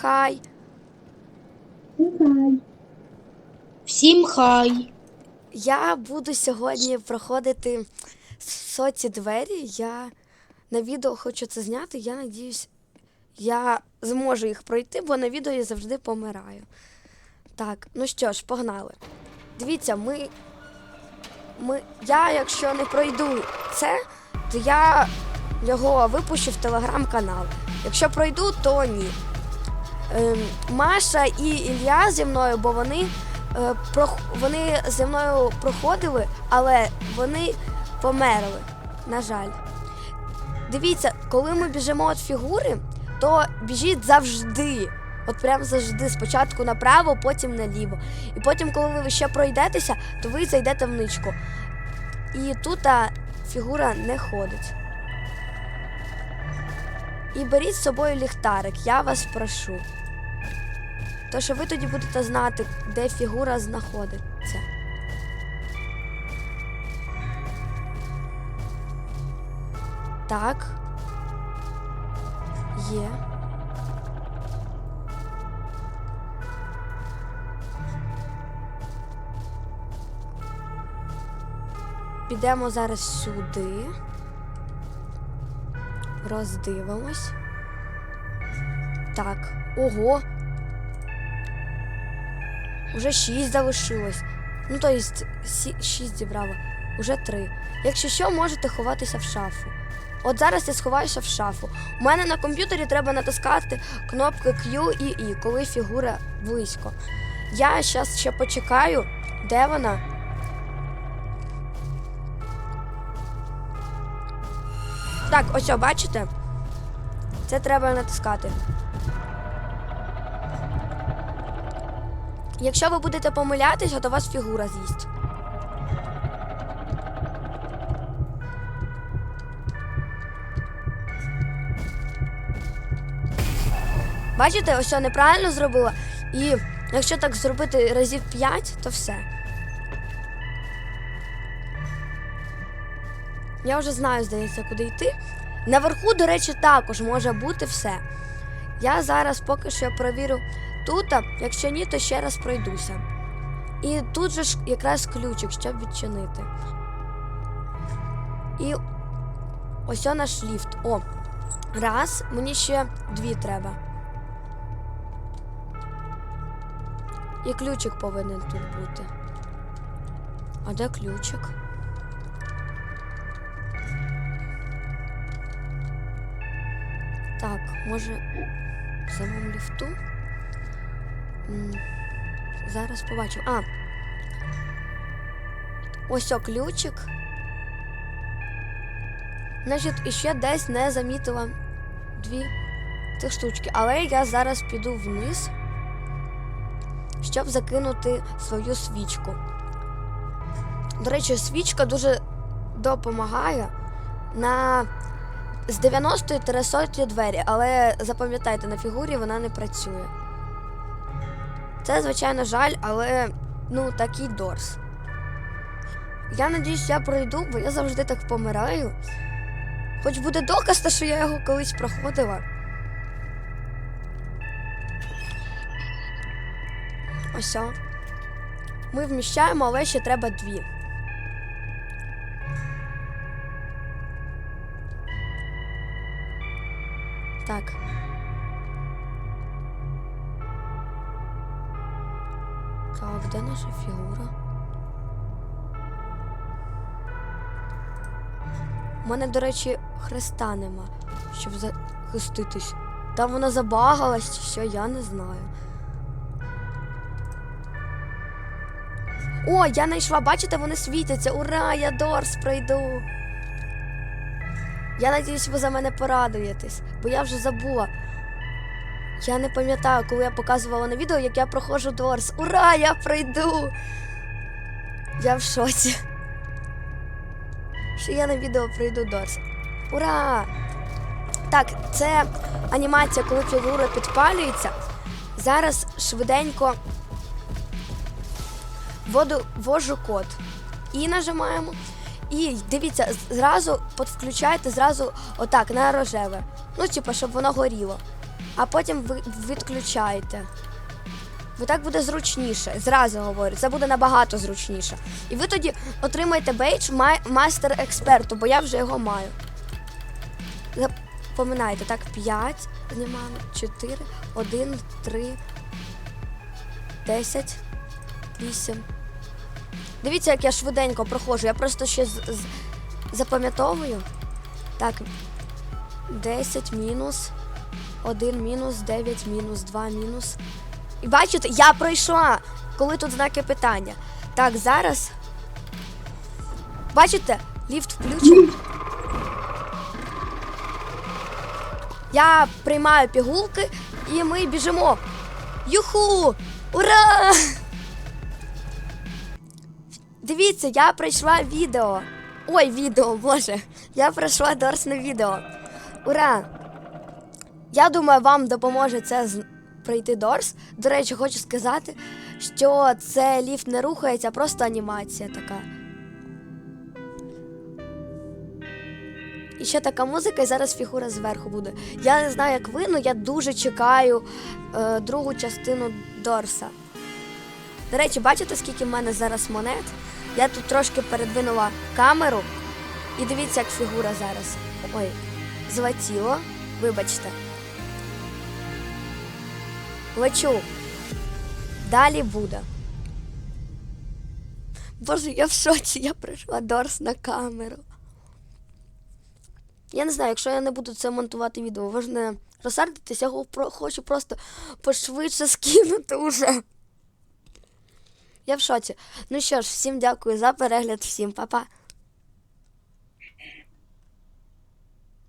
хай. Всім хай. Я буду сьогодні проходити соці двері. Я на відео хочу це зняти. Я надіюсь, я зможу їх пройти, бо на відео я завжди помираю. Так, ну що ж, погнали. Дивіться, ми. ми я, якщо не пройду це, то я його випущу в телеграм-канал. Якщо пройду, то ні. Ем, Маша і Ілля зі мною, бо вони, е, вони зі мною проходили, але вони померли. На жаль. Дивіться, коли ми біжимо від фігури, то біжіть завжди. От прям завжди. Спочатку направо, потім наліво. І потім, коли ви ще пройдетеся, то ви зайдете в ничку. І тут а, фігура не ходить. І беріть з собою ліхтарик, я вас прошу. То що ви тоді будете знати, де фігура знаходиться. Так. Є. Підемо зараз сюди. Роздивимось. Так. Ого. Уже шість залишилось. Ну, то сі- шість зібрала. Уже три. Якщо що, можете ховатися в шафу. От зараз я сховаюся в шафу. У мене на комп'ютері треба натискати кнопки Q і I, коли фігура близько. Я зараз ще почекаю, де вона. Так, ось, бачите? Це треба натискати. Якщо ви будете помилятися, то вас фігура з'їсть. Бачите, ось я неправильно зробила. І якщо так зробити разів 5, то все. Я вже знаю, здається, куди йти. Наверху, до речі, також може бути все. Я зараз поки що перевірю тут, якщо ні, то ще раз пройдуся. І тут же ж якраз ключик, щоб відчинити. І ось о наш ліфт. О, раз, мені ще дві треба. І ключик повинен тут бути. А де ключик? Так, може в самому ліфту? Зараз побачимо. А. Ось о ключик. Значить, іще десь не замітила дві цих штучки. Але я зараз піду вниз, щоб закинути свою свічку. До речі, свічка дуже допомагає на з 90 до 100 двері, але запам'ятайте, на фігурі вона не працює. Це, звичайно, жаль, але ну такий дорс. Я надіюсь, я пройду, бо я завжди так помираю. Хоч буде доказ, що я його колись проходила. Ось. Ми вміщаємо, але ще треба дві. Так. Так, де наша фігура? У мене, до речі, хреста нема, щоб захиститись. Там вона забагалась чи що, я не знаю. О, я знайшла, бачите, вони світяться. Ура, я Дорс пройду. Я надіюсь, ви за мене порадуєтесь, бо я вже забула. Я не пам'ятаю, коли я показувала на відео, як я проходжу Дорс. Ура, я пройду! Я в шоці. Що я на відео пройду Дорс. Ура! Так, це анімація, коли фігура підпалюється. Зараз швиденько воду, ввожу код. І нажимаємо. І дивіться, зразу підключайте зразу отак на рожеве. Ну, типу, щоб воно горіло. А потім ви відключаєте. Бо так буде зручніше. Зразу говорю, це буде набагато зручніше. І ви тоді отримаєте бейдж майстер експерту, бо я вже його маю. Запоминайте, так, 5, знімаємо, 4, 1, 3, 10, 8. Дивіться, як я швиденько проходжу. Я просто ще запам'ятовую. Так, 10 мінус, 1 мінус, 9 мінус, 2 мінус. І бачите, я пройшла, коли тут знаки питання. Так, зараз. Бачите, ліфт включений. Я приймаю пігулки і ми біжимо. Юху! Ура! Дивіться, я пройшла відео. Ой, відео, боже. Я пройшла дорсне відео. Ура! Я думаю, вам допоможе це пройти Дорс. До речі, хочу сказати, що це ліфт не рухається, а просто анімація така. І ще така музика, і зараз фігура зверху буде. Я не знаю, як ви, але я дуже чекаю е, другу частину Дорса. До речі, бачите, скільки в мене зараз монет? Я тут трошки передвинула камеру. І дивіться, як фігура зараз. Ой, злетіло. Вибачте. Лечу. Далі буде. Боже, я в шоці, я прийшла Дорс на камеру. Я не знаю, якщо я не буду це монтувати відео, ви ж не розсердитесь, я хочу просто пошвидше скинути уже. Я в шоці. Ну що ж, всім дякую за перегляд, всім па-па.